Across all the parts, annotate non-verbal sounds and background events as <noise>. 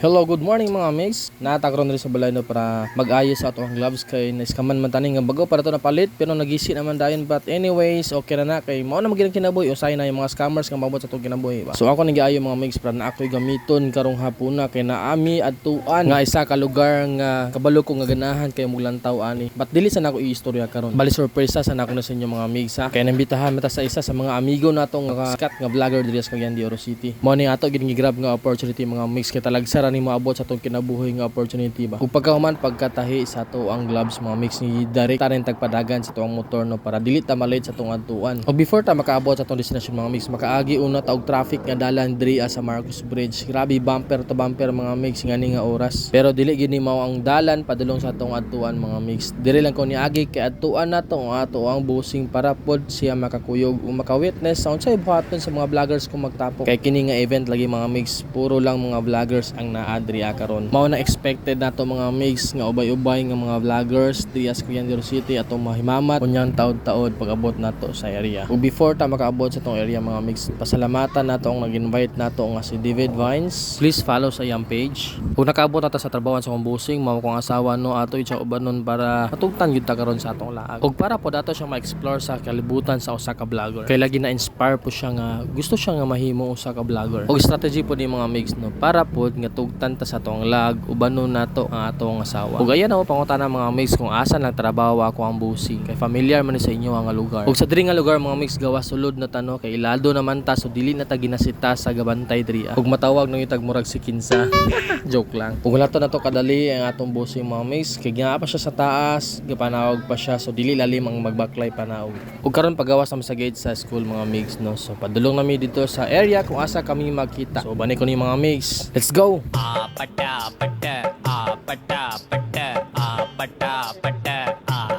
Hello, good morning mga mates. Natagron rin sa balay no para mag-ayos sa ato ang gloves kay naiskaman man taning nga bago para to napalit pero nagisi naman dayon but anyways okay na na kay mao na magilang kinabuhi usay na yung mga scammers nga mabot sa atong kinabuhi ba. So ako nag-aayo mga mates para na ako'y gamiton karong hapuna kay naami adtuan nga isa ka lugar nga kabalo ko nga ganahan kay muglantaw ani. But dili sa nako i-istorya karon. Bali surpresa sa nako na sa inyo mga mates ha. Kay nambitahan mata sa isa sa mga amigo nato nga sikat nga vlogger diri sa Cagayan de Oro City. Mo ni ato gid grab nga opportunity mga mates kay talagsara ni maabot sa atong kinabuhi nga opportunity ba. Ug pagkahuman pagkatahi sa ato ang gloves mga mix ni direct tanin tagpadagan sa tuang motor no para dili ta malate sa atong adtuan. Ug before ta makaabot sa atong destination mga mix makaagi una ta traffic nga dalan diri sa Marcos Bridge. Grabe bumper to bumper mga mix ngani nga oras. Pero dili gid mao ang dalan padulong sa atong adtuan mga mix. Diri lang ko niagi kay adtuan nato ang ato ang busing para pod siya makakuyog o makawitness sa unsay buhaton sa mga vloggers kung magtapok. Kay kini nga event lagi mga mix puro lang mga vloggers ang naa diri ah, karon. Mao na expected nato mga mix nga ubay-ubay nga mga vloggers diri sa City atong mahimamat unyang taod-taod pag-abot nato sa area. Ug before ta makaabot sa tong area mga mix, pasalamatan nato ang nag-invite nato nga si David Vines. Please follow sa iyang page. Kung nakaabot nata sa trabaho sa kumbusing, mao kong asawa no ato siya ubanon para matugtan gyud ta karon sa atong laag. Ug para po dato siya ma-explore sa kalibutan sa usa ka vlogger. Kay lagi na inspire po siya nga gusto siya nga mahimo usa ka vlogger. Ug strategy po ni mga mix no para po nga tugtan ta sa atong lag ubanon nato ang atong asawa. Ug ayan ako pangutana mga mix kung asan lang trabaho ako ang busing. Kay familiar man sa inyo ang lugar. Ug sa diri nga lugar mga mix gawa sulod na tano kay ilado naman ta so dili na ta ginasita sa gabantay diri. ah. Ug matawag nang itag murag si kinsa. <laughs> Joke lang. Ug wala to na to kadali ang atong busing mga mix kay ginaa pa siya sa taas, gapanawag pa siya so dili lalim ang magbaklay panawag. Ug karon pagawas sa gate sa school mga mix no. So padulong nami dito sa area kung asa kami magkita. So bani ko ni mga mix. Let's go. Ah, pata, pata, ah, pata, pata, ah, pata, pata, ah,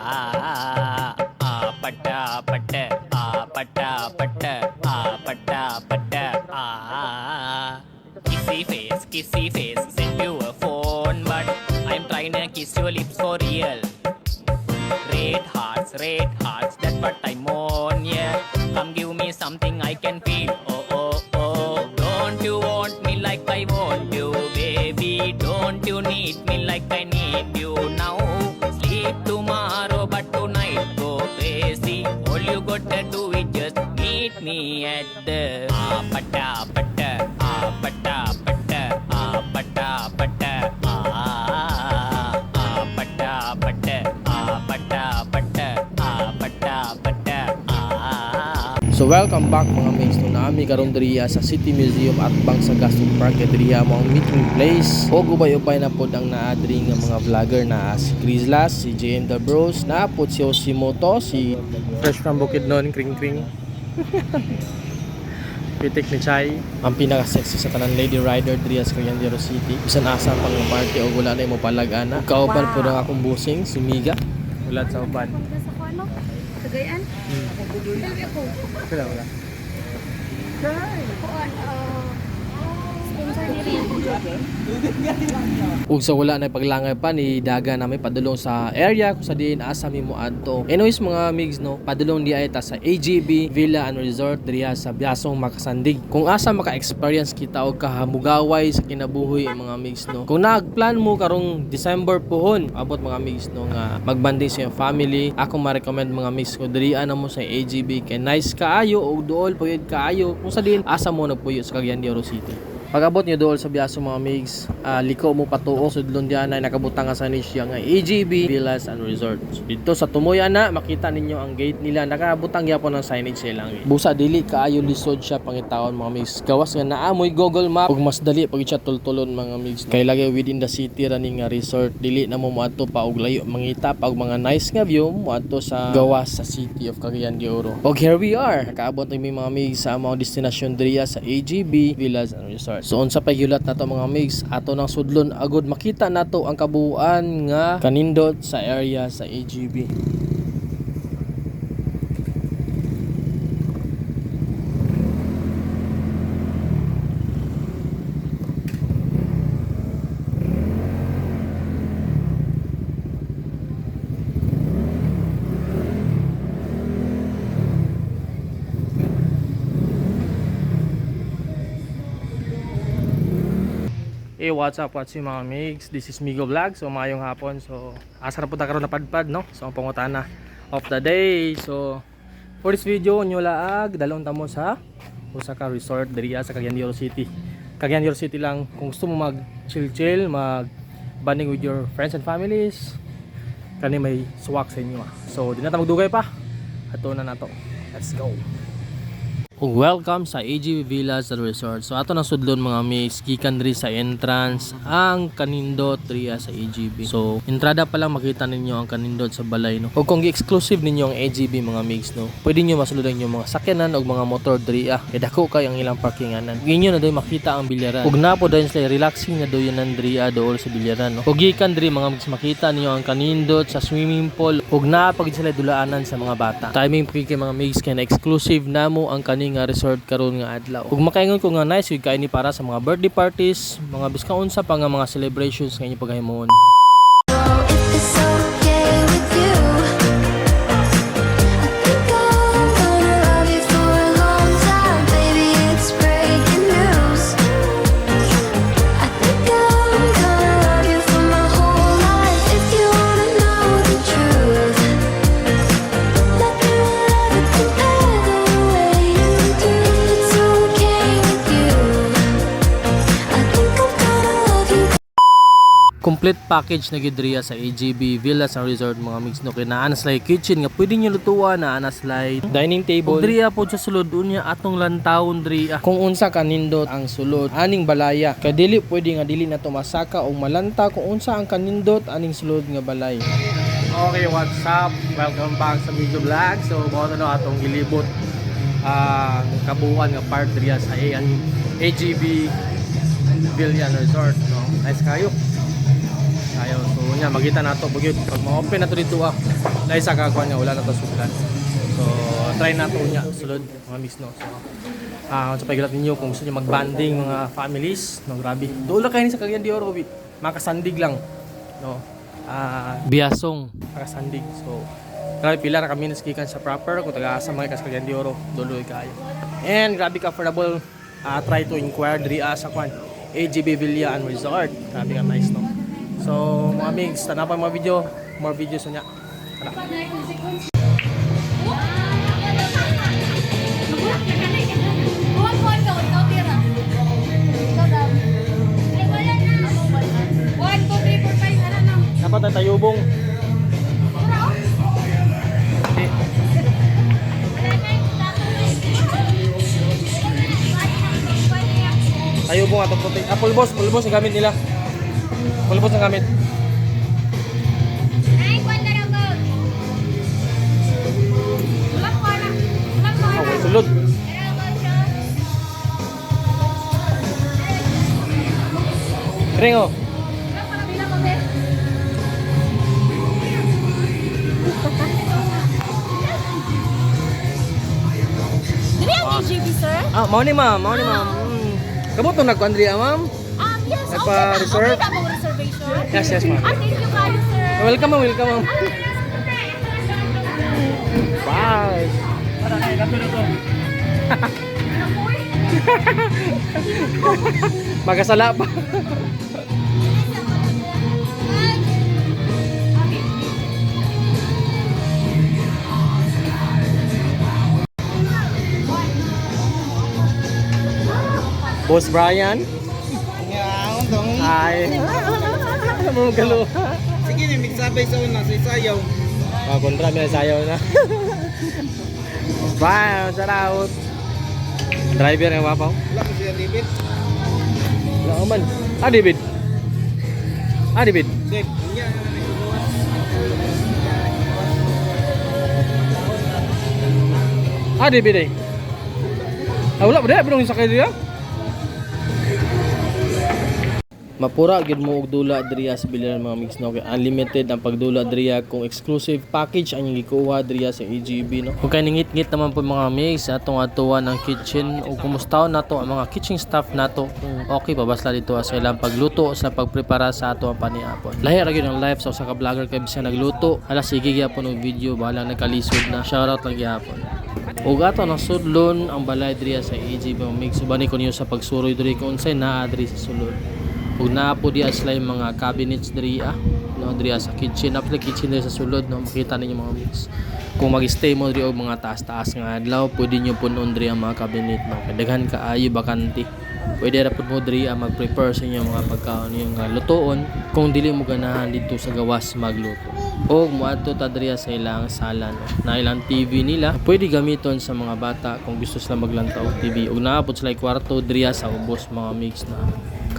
ah, pata, pata, ah, ah, pata, pata, ah, pata, pata, ah, pata, pata, ah. So welcome back mga mates no naami karon diriya sa City Museum at Bang sa Gaston Park diriya mo ang meeting place. O gubay-ubay na pod ang naadri nga mga vlogger na si Crizlas, si JM The Bros, na pod si Osimoto, si Fresh from Bukidnon, Kring Kring. <laughs> Pitik ni Chai. Ang pinaka-sexy sa tanan lady rider sa Cagayan City. Bisan asa pang party o wala na mo palag-ana kauban po ng akong busing si Miga ulat sa uban. Sa kung ano? Cagayan? Dali ako. wala wala. Kuan, ah, sponsor ni Rian. Ug sa wala na paglangay pa ni daga namin padulong sa area kung sa diin asa mi mo adto. Anyways mga migs no, padulong di ay ta sa AGB Villa and Resort diriya sa Biasong Makasandig. Kung asa maka-experience kita og kahamugaway sa kinabuhi mga migs no. Kung nagplan mo karong December pohon, abot mga migs no nga magbanding sa iyong family, ako ma-recommend mga migs ko diriya na mo sa AGB kay nice kaayo og duol puyod kaayo kung sa diin asa mo nagpuyo sa Cagayan de Oro City. Pag-abot niyo dool sa biyaso mga migs, ah, liko mo patuo sudlon diyan ay nakabutang sa niche nga AGB Villas and Resort. So, dito sa Tumoy ana makita ninyo ang gate nila nakabutang gyapon ng signage sila. Busa dili kaayo lisod siya pangitawon mga migs. Gawas nga naamoy Google Map ug mas dali pag siya tultulon mga migs. Kay lagi within the city running nga resort dili na mo moadto pa og layo mangita pa og mga nice nga view moadto sa gawas sa city of Cagayan de Oro. Og here we are. Nakaabot na mi mga migs sa among destination diriya sa AGB Villas and Resort. So unsa pa yulat nato mga migs ato nang sudlon agud makita nato ang kabuuan nga kanindot sa area sa AGB. Hey, what's up, what's up mga migs? This is Migo Vlog. So, mayong hapon. So, asa na punta karon na padpad, no? So, ang pangutana of the day. So, for this video, nyo laag, dalawang tamo sa Osaka Resort, diri sa Cagayan de Oro City. Cagayan de Oro City lang, kung gusto mo mag chill-chill, mag bonding with your friends and families, kani may swak sa inyo. ah. So, di na magdugay pa. Ato na nato. Let's go. Ug welcome sa AGV Villas Resort. So ato na sudlon mga mix gikan diri sa entrance ang kanindot riya sa AGV. So entrada pa lang makita ninyo ang kanindot sa balay no. Ug kung gi-exclusive ninyo ang AGV mga mix no, pwede niyo masuludan yung mga sakyanan ug mga motor diri ah. Kay dako kay ang ilang parkinganan. Inyo na doy makita ang bilyaran. Ug napo din sila relaxing na doyanan diri ah dool sa bilyaran no. Ug gikan diri mga mix makita ninyo ang kanindot sa swimming pool ug naa pag sila dulaanan sa mga bata. Timing pa kay mga mix kay na exclusive namo ang nga resort karon nga adlaw. Ug makaingon ko nga nice kay ni para sa mga birthday parties, mga biska unsa pa nga mga celebrations nga inyo pagahimon. Complete package na gid riya sa AGB Villas and Resort mga mix no kay naa na slide kitchen nga pwede niyo lutuan na slide dining table. Ug diriya po sa sulod unya atong lantawon diriya. Kung unsa ka nindot ang sulod aning balaya kay dili pwede nga dili na to masaka o malanta kung unsa ang kanindot aning sulod nga balay. Okay, what's up? Welcome back sa video vlog. So, mao na no atong gilibot ang kabuuan nga part diriya sa AGB Villan Resort, no. Nice kayo. Nya magita nato bugyot pag ma-open na to dito ah. Dahil sa kagwan nga wala na to. So, try nato nya sulod mga mix no. So, ah sa pagilat ninyo kung gusto niyo mag-banding mga families, no grabe. Doon lang kayo ni sa Cagayan de Oro, wi. makasandig lang. No. Ah, biasong makasandig. So, grabe pila ra kami naskikan sa proper kung taga sa mga kas Cagayan de Oro, duloy kayo. And grabe ka affordable. Ah, try to inquire diri ah, sa kwan. AGB Villa and Resort. Grabe ka nice. So, mga mix, tanaw pa mga video, more videos niya. Tara. Ay. Dapat tayo tayubong. Tayubong ato puti. Ah, pulbos, pulbos gamit nila. Pulbos ang gamit. Sulod. Be. Dili ang AGB, sir? Ah, mau ni ma'am, mau ni ma'am. Hmm. Kamu to nagkuandriya ma'am? Um, yes, okay. Nagpa-reserve? Okay na mong reservation? Yes, yes ma'am. Ah, thank you kayo, sir. Welcome ma'am, welcome ma'am. Bye. Magasala pa. Boss Brian. Hi. Mo galo. Sige, ni migsabay sa una sa isayaw. Ah, kontra mi sayo na. Bye, shout out. Driver nga wapaw. Wala ko siya David. Wala man. Ah, David. Ah, David. Na may sunuan. Ah, David eh. Ah, wala ba dahil? Pinong sakay diya? Mapura gid mo og dula diriya sa biliran mga mix no kay unlimited ang pagdula diriya kung exclusive package ang gikuha diriya sa AGB no. Kung kay ningit-ngit naman po mga mix atong atuan ang kitchen o kumustaw nato ang mga kitchen staff nato kung okay pa basta dito sa ilang pagluto sa pagprepara sa ato ang paniapon. Lahi ra gyud ang live sa usa ka vlogger kay bisan nagluto. Ala sige gyapon og video bahala nagkalisod na. Shoutout lang gyapon. Ug ato nang sudlon ang balay diriya sa mga mix ubani ko niyo sa pagsuroy diri kung unsay naa diri sa sulod. Ug naa po diya sila yung mga cabinets diri ah. No diri sa kitchen. After kitchen diri sa sulod no makita ninyo mga mix. Kung mag-stay mo diri og mga taas-taas nga adlaw pwede nyo punon diri ang mga cabinet kay daghan kaayo bakante pwede ra pud mo diri ang mag-prepare sa inyo mga pagkaon yung uh, lutoon kung dili mo ganahan dito sa gawas magluto. O muadto ta diri sa ilang sala no na ilang TV nila. Pwede gamiton sa mga bata kung gusto sila maglantaw TV ug naapod sila kwarto diri sa ubos mga mix na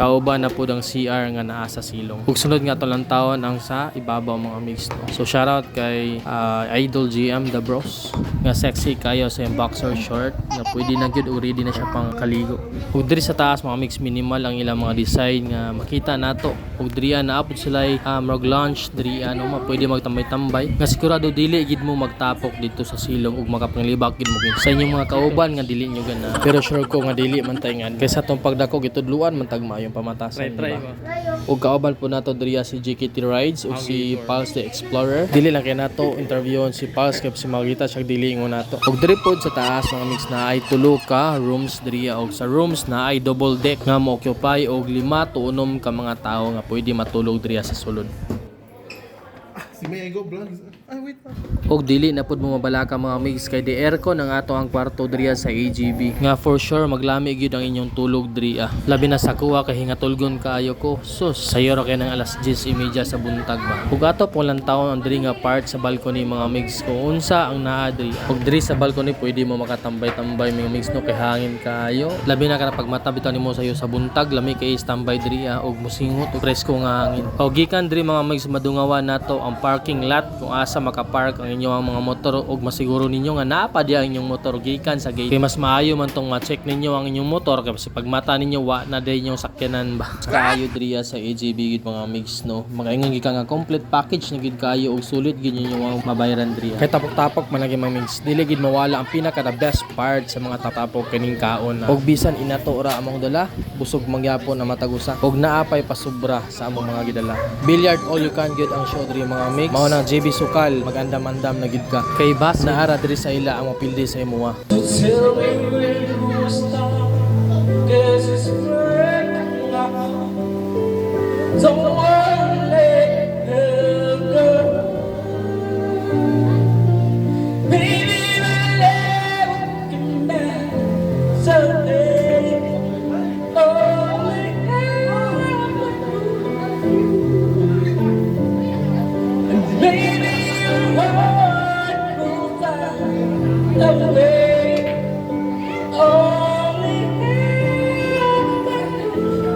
kauban na po ang CR nga naa sa silong. Ug sunod nga to lang taon ang sa ibabaw mga mix no. So shoutout kay ah, Idol GM The Bros nga sexy kayo sa yung boxer short na pwede na gyud ug ready na siya pang kaligo. Ug diri sa taas mga mix minimal ang ilang mga design nga makita nato. Ug diri naapod sila um, mag launch diri ano ma pwede magtambay-tambay nga sigurado dili gid mo magtapok dito sa silong ug makapanglibak gid mo gid sa inyong mga kauban nga dili nyo gana. Pero sure ko nga dili man tay nga kaysa tong pagdako gitudluan man tagma yung pamatasan try, try ug kauban po nato diriya si GKT Rides ug si Pulse the Explorer. Dili lang kay nato interviewon si Pulse kay si makita siya dili ngo nato. Ug diri pod sa taas mga mix na ay tulo ka rooms diriya ug sa rooms na ay double deck nga mo occupy og lima to unom ka mga tawo nga pwede matulog diriya sa sulod Si Mayego Vlogs. Ay, wait. Og dili na pud mo mabalaka mga mix kay di aircon ang ato ang kwarto diriya sa AGB. Nga for sure maglami gyud ang inyong tulog diriya. Labi na sa kuha kay hingatulgon kaayo ko. Sus, sayo ra kay ng alas 10:30 sa buntag ba. Ug ato po lang taon ang diri nga part sa balcony mga mix kung unsa ang naa diri. Ug diri sa balcony pwede mo makatambay-tambay mga mix no kay hangin kaayo. Labi na kana pag mata bitaw nimo sayo sa buntag lami kay standby diriya og musingot ug presko nga hangin. Og gikan diri mga mix madungawan nato ang parking lot kung asa makapark ang inyong mga motor ug masiguro ninyo nga naa pa diya ang inyong motor gikan sa gate. Kay mas maayo man tong ma-check ninyo ang inyong motor kasi pag mata ninyo wa na day inyong sakyanan ba. <laughs> Kaayo diriya sa AJB gid mga mix no. Mga ingon gikan nga complete package na gid kaayo og sulit gid ninyo ang mabayaran diriya. Kay tapok-tapok man lagi mga mix. Dili gid mawala ang pinaka the best part sa mga tapok kining kaon. Og bisan inato ra among dala, busog mangyapon na matagusa. Og naapay pasubra sa among mga gidala. Billiard all you can get ang show diri mga mix. Mao na JB Sukal magandam-andam na gid ka. Kay bas na ara diri sa ila ang mapildi sa imuha.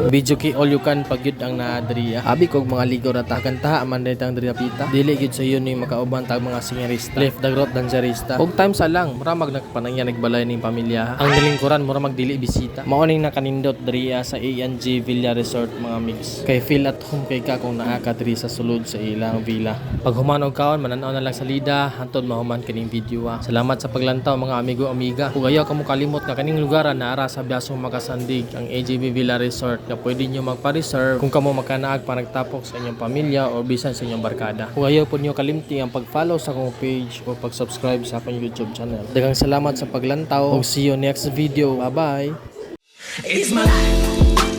Video kay all you can pagyud ang naadriya. Abi kog mga ligaw na takanta man daytang diri pita. Dili gyud sa iyo ni makauban tag mga singerista. Left the grot dancerista. Og time sa lang mura mag nagpanangya nagbalay ning pamilya. Ang nilingkuran mura magdili bisita. Mao ning nakanindot diriya sa ANG Villa Resort mga mix. Kay feel at home kay ka kung naa ka sa sulod sa ilang villa. Pag human og kaon mananaw na lang sa lida hantod mahuman kining video. ah. Salamat sa paglantaw mga amigo amiga. Ug ayaw kamo kalimot nga kaning lugar na ara sa Biasong Makasandig ang AJB Villa Resort nga pwede nyo magpa-reserve kung kamo makanaag pa nagtapok sa inyong pamilya o bisan sa inyong barkada. Kung ayaw po nyo kalimti ang pag-follow sa akong page o pag-subscribe sa akong YouTube channel. Dagang salamat sa paglantaw o see you next video. Bye-bye! It's my life.